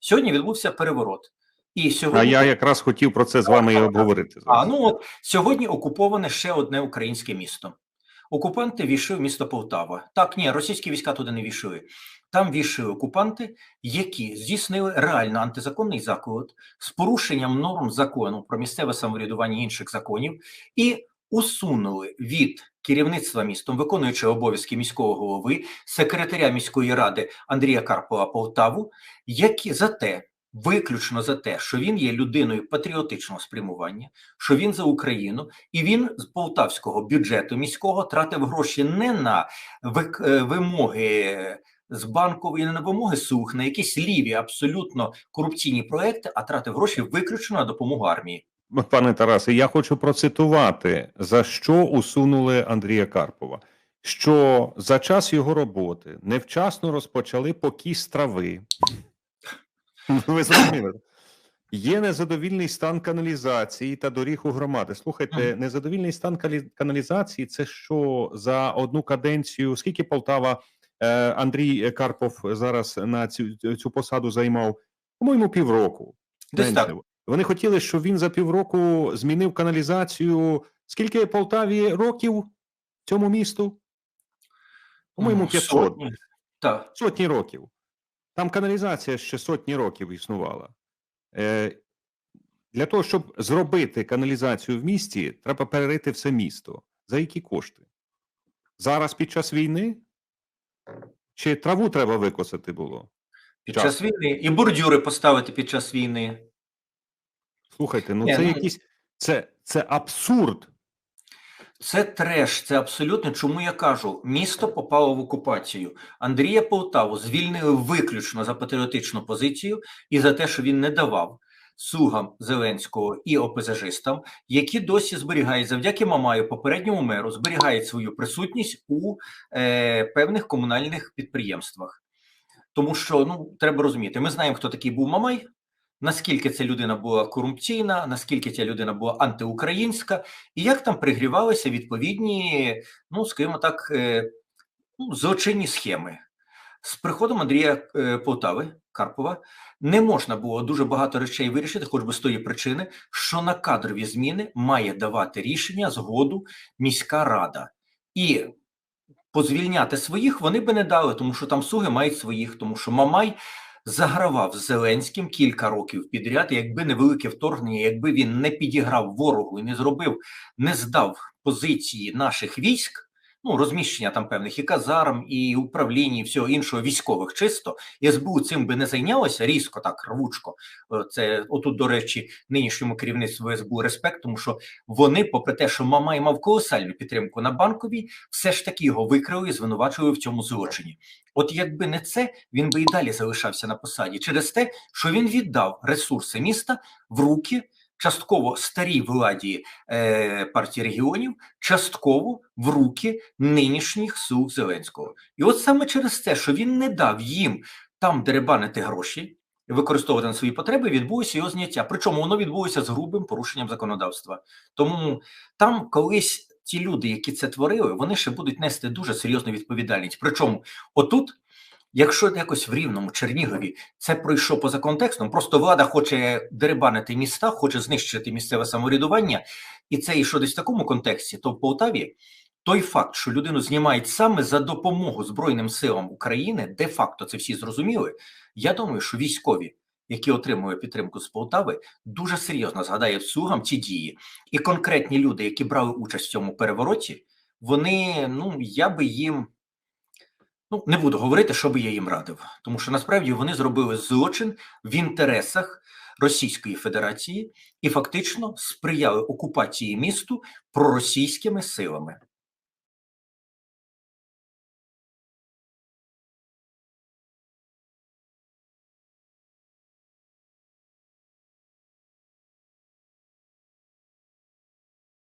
Сьогодні відбувся переворот. І А сьогодні я якраз хотів про це з вами і обговорити. а ну от сьогодні окуповане ще одне українське місто. Окупанти війшли в місто Полтава. Так, ні, російські війська туди не війшли. Там війшли окупанти, які здійснили реально антизаконний заклад з порушенням норм закону про місцеве самоврядування і інших законів і усунули від керівництва містом, виконуючи обов'язки міського голови, секретаря міської ради Андрія Карпова Полтаву, які за те, виключно за те, що він є людиною патріотичного спрямування, що він за Україну, і він з полтавського бюджету міського тратив гроші не на е, вимоги з банкової, не на вимоги сух, на якісь ліві, абсолютно корупційні проекти, а тратив гроші виключно на допомогу армії. Пане Тарасе, я хочу процитувати, за що усунули Андрія Карпова. Що за час його роботи невчасно розпочали покіс трави. Ви зрозуміли? Є незадовільний стан каналізації та доріг у громади. Слухайте, незадовільний стан каналізації це що за одну каденцію? Скільки Полтава е, Андрій Карпов зараз на цю, цю посаду займав? По-моєму, півроку. Десь так. Вони хотіли, щоб він за півроку змінив каналізацію. Скільки Полтаві років цьому місту? По-моєму, Ну, 500. сотні. Так. Сотні років. Там каналізація ще сотні років існувала. Е, для того, щоб зробити каналізацію в місті, треба перерити все місто. За які кошти? Зараз під час війни? Чи траву треба викосити було? Під Час. час війни і бордюри поставити під час війни. Слухайте, ну Ні, це ну- якийсь це, це абсурд. Це треш, це абсолютно. Чому я кажу, місто попало в окупацію. Андрія Полтаву звільнили виключно за патріотичну позицію і за те, що він не давав слугам Зеленського і ОПЗЖистам, які досі зберігають завдяки Мамаю, попередньому меру, зберігають свою присутність у е, певних комунальних підприємствах. Тому що ну треба розуміти, ми знаємо, хто такий був Мамай. Наскільки ця людина була корупційна, наскільки ця людина була антиукраїнська, і як там пригрівалися відповідні, ну скажімо так, е, ну, злочинні схеми. З приходом Андрія е, Полтави Карпова не можна було дуже багато речей вирішити, хоч би з тої причини, що на кадрові зміни має давати рішення згоду міська рада. І позвільняти своїх вони би не дали, тому що там суги мають своїх, тому що Мамай загравав з Зеленським кілька років підряд. Якби не велике вторгнення, якби він не підіграв ворогу і не зробив, не здав позиції наших військ. Ну, розміщення там певних і казарм, і управління, і всього іншого військових чисто. СБУ цим би не зайнялося різко, так рвучко. Е, Це отут, до речі, нинішньому керівництву СБУ респект, тому що вони, попри те, що Мамай мав колосальну підтримку на банковій, все ж таки його викрили і звинувачували в цьому злочині. От якби не це, він би і далі залишався на посаді через те, що він віддав ресурси міста в руки частково старій владі е, партії регіонів, частково в руки нинішніх слуг Зеленського. І от саме через те, що він не дав їм там деребанити гроші. Використовувати на свої потреби відбулося його зняття. Причому воно відбулося з грубим порушенням законодавства. Тому там колись ті люди, які це творили, вони ще будуть нести дуже серйозну відповідальність. Причому, отут, якщо якось в рівному Чернігові це пройшло поза контекстом, просто влада хоче деребанити міста, хоче знищити місцеве самоврядування, і це йшло десь в такому контексті, то в Полтаві. Той факт, що людину знімають саме за допомогу Збройним силам України, де-факто це всі зрозуміли. Я думаю, що військові, які отримують підтримку з Полтави, дуже серйозно згадають слугам ці дії. І конкретні люди, які брали участь в цьому перевороті, вони, ну я би їм ну не буду говорити, що би я їм радив, тому що насправді вони зробили злочин в інтересах Російської Федерації і фактично сприяли окупації місту проросійськими силами.